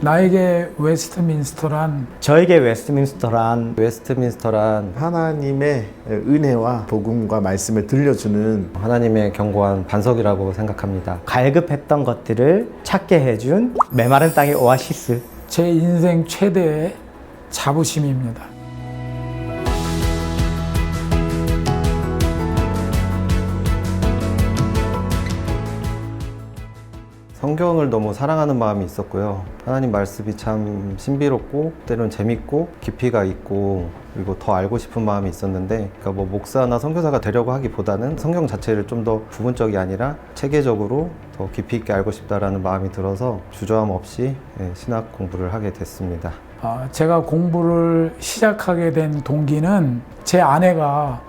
나에게 웨스트민스터란 저에게 웨스트민스터란 웨스트민스터란 하나님의 은혜와 복음과 말씀을 들려주는 하나님의 견고한 반석이라고 생각합니다. 갈급했던 것들을 찾게 해준 메마른 땅의 오아시스. 제 인생 최대의 자부심입니다. 성경을 너무 사랑하는 마음이 있었고요. 하나님 말씀이 참 신비롭고 때로는 재밌고 깊이가 있고 그리고 더 알고 싶은 마음이 있었는데 그러니까 뭐 목사나 선교사가 되려고 하기보다는 성경 자체를 좀 더 부분적이 아니라 체계적으로 더 깊이 있게 알고 싶다라는 마음이 들어서 주저함 없이 예, 신학 공부를 하게 됐습니다. 아, 제가 공부를 시작하게 된 동기는 제 아내가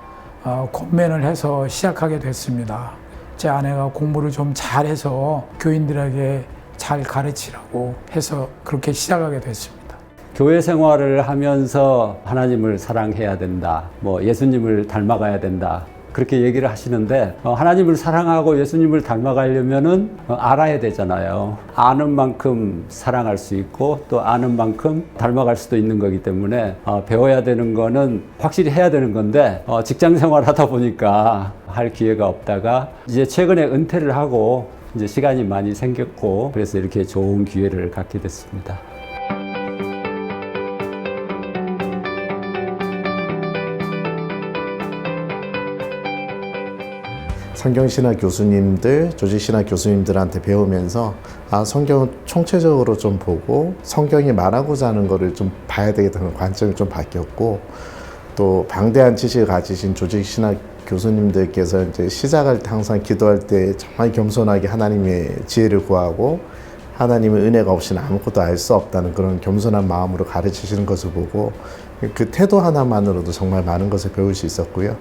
어, 권면을 해서 시작하게 됐습니다. 제 아내가 공부를 좀 잘해서 교인들에게 잘 가르치라고 해서 그렇게 시작하게 됐습니다. 교회 생활을 하면서 하나님을 사랑해야 된다. 뭐 예수님을 닮아가야 된다. 그렇게 얘기를 하시는데 어, 하나님을 사랑하고 예수님을 닮아가려면은 어, 알아야 되잖아요. 아는 만큼 사랑할 수 있고 또 아는 만큼 닮아갈 수도 있는 거기 때문에 어, 배워야 되는 거는 확실히 해야 되는 건데 어, 직장 생활하다 보니까 할 기회가 없다가 이제 최근에 은퇴를 하고 이제 시간이 많이 생겼고 그래서 이렇게 좋은 기회를 갖게 됐습니다. 성경신학 교수님들, 조직신학 교수님들한테 배우면서 아 성경을 총체적으로 좀 보고 성경이 말하고자 하는 거를 좀 봐야 되겠다는 관점이 좀 바뀌었고 또 방대한 지식을 가지신 조직신학 교수님들께서 이제 시작할 때 항상 기도할 때 정말 겸손하게 하나님의 지혜를 구하고 하나님의 은혜가 없이는 아무것도 알 수 없다는 그런 겸손한 마음으로 가르치시는 것을 보고 그 태도 하나만으로도 정말 많은 것을 배울 수 있었고요.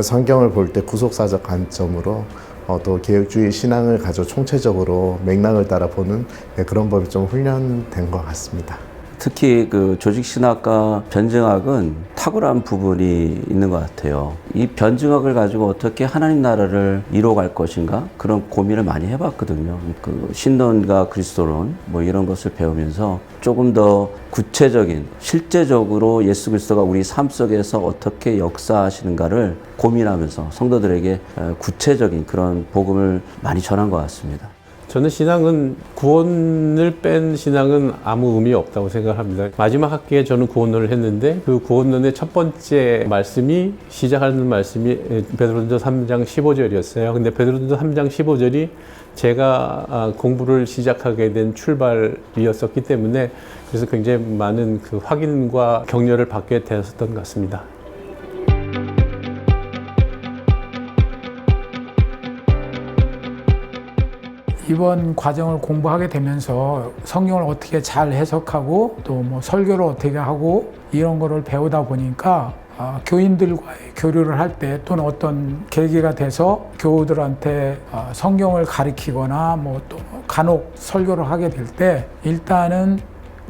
성경을 볼 때 구속사적 관점으로 어, 또 개혁주의 신앙을 가져 총체적으로 맥락을 따라 보는 네, 그런 법이 좀 훈련된 것 같습니다. 특히 그 조직신학과 변증학은 탁월한 부분이 있는 것 같아요. 이 변증학을 가지고 어떻게 하나님 나라를 이뤄갈 것인가 그런 고민을 많이 해봤거든요. 그 신론과 그리스도론 뭐 이런 것을 배우면서 조금 더 구체적인 실제적으로 예수 그리스도가 우리 삶 속에서 어떻게 역사하시는가를 고민하면서 성도들에게 어, 구체적인 그런 복음을 많이 전한 것 같습니다. 저는 신앙은 구원을 뺀 신앙은 아무 의미 없다고 생각합니다. 마지막 학기에 저는 구원론을 했는데 그 구원론의 첫 번째 말씀이 시작하는 말씀이 베드로전서 3장 15절이었어요. 근데 베드로전서 3장 15절이 제가 아, 공부를 시작하게 된 출발이었었기 때문에 그래서 굉장히 많은 그 확인과 격려를 받게 되었던 것 같습니다. 이번 과정을 공부하게 되면서 성경을 어떻게 잘 해석하고 또 뭐 설교를 어떻게 하고 이런 거를 배우다 보니까 아, 교인들과의 교류를 할 때 또는 어떤 계기가 돼서 교우들한테 아, 성경을 가르치거나 뭐 또 간혹 설교를 하게 될 때 일단은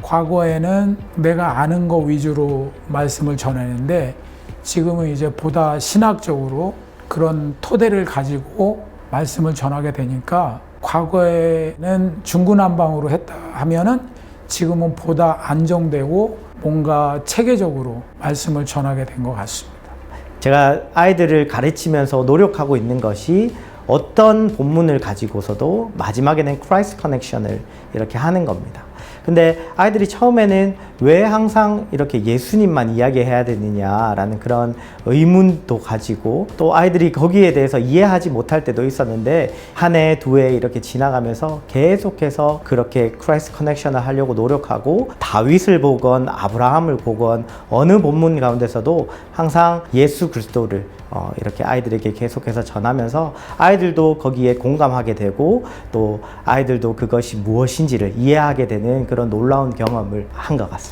과거에는 내가 아는 거 위주로 말씀을 전했는데 지금은 이제 보다 신학적으로 그런 토대를 가지고 말씀을 전하게 되니까 과거에는 중구난방으로 했다 하면은 지금은 보다 안정되고 뭔가 체계적으로 말씀을 전하게 된 것 같습니다. 제가 아이들을 가르치면서 노력하고 있는 것이 어떤 본문을 가지고서도 마지막에는 크라이스트 커넥션을 이렇게 하는 겁니다. 근데 아이들이 처음에는 왜 항상 이렇게 예수님만 이야기해야 되느냐라는 그런 의문도 가지고 또 아이들이 거기에 대해서 이해하지 못할 때도 있었는데 한 해, 두 해 이렇게 지나가면서 계속해서 그렇게 크라이스트 커넥션을 하려고 노력하고 다윗을 보건 아브라함을 보건 어느 본문 가운데서도 항상 예수 그리스도를 어, 이렇게 아이들에게 계속해서 전하면서 아이들도 거기에 공감하게 되고 또 아이들도 그것이 무엇인지를 이해하게 되는 그런 놀라운 경험을 한 것 같습니다.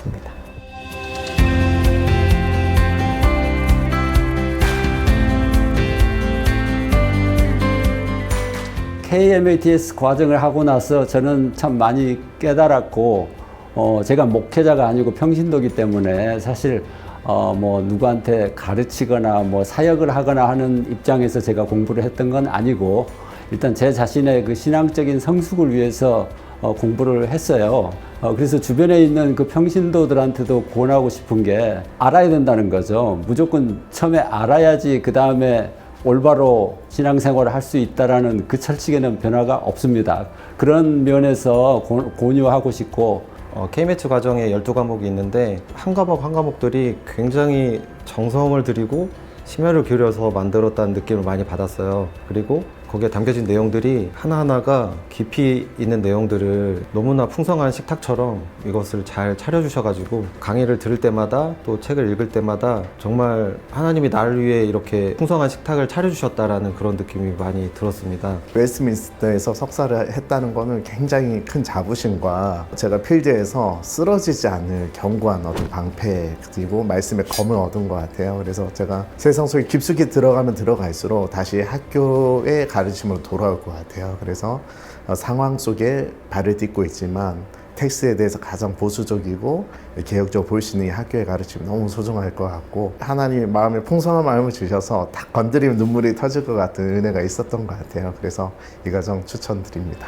KMATS 과정을 하고 나서 저는 참 많이 깨달았고, 어, 제가 목회자가 아니고 평신도기 때문에 사실 어, 뭐 누구한테 가르치거나 뭐 사역을 하거나 하는 입장에서 제가 공부를 했던 건 아니고 일단 제 자신의 그 신앙적인 성숙을 위해서 어, 공부를 했어요. 어, 그래서 주변에 있는 그 평신도들한테도 권하고 싶은 게 알아야 된다는 거죠. 무조건 처음에 알아야지 그 다음에 올바로 신앙생활을 할 수 있다라는 그 철칙에는 변화가 없습니다. 그런 면에서 고- 권유하고 싶고 어, K매치 과정에 12과목이 있는데 한 과목 한 과목들이 굉장히 정성을 들이고 심혈을 기울여서 만들었다는 느낌을 많이 받았어요. 그리고 거기에 담겨진 내용들이 하나하나가 깊이 있는 내용들을 너무나 풍성한 식탁처럼 이것을 잘 차려주셔가지고 강의를 들을 때마다 또 책을 읽을 때마다 정말 하나님이 나를 위해 이렇게 풍성한 식탁을 차려주셨다라는 그런 느낌이 많이 들었습니다. 웨스트민스터에서 석사를 했다는 거는 굉장히 큰 자부심과 제가 필드에서 쓰러지지 않을 견고한 어떤 방패 그리고 말씀의 검을 얻은 것 같아요. 그래서 제가 세상 속에 깊숙이 들어가면 들어갈수록 다시 학교의 가 르침으로 돌아올 것 같아요. 그래서 어, 상황 속에 발을 딛고 있지만 텍스에 대해서 가장 보수적이고 개혁적으로 볼 수 있는 이 학교의 가르침이 너무 소중할 것 같고 하나님이 마음에 풍성한 마음을 주셔서 딱 건드리면 눈물이 터질 것 같은 은혜가 있었던 것 같아요. 그래서 이 과정 추천드립니다.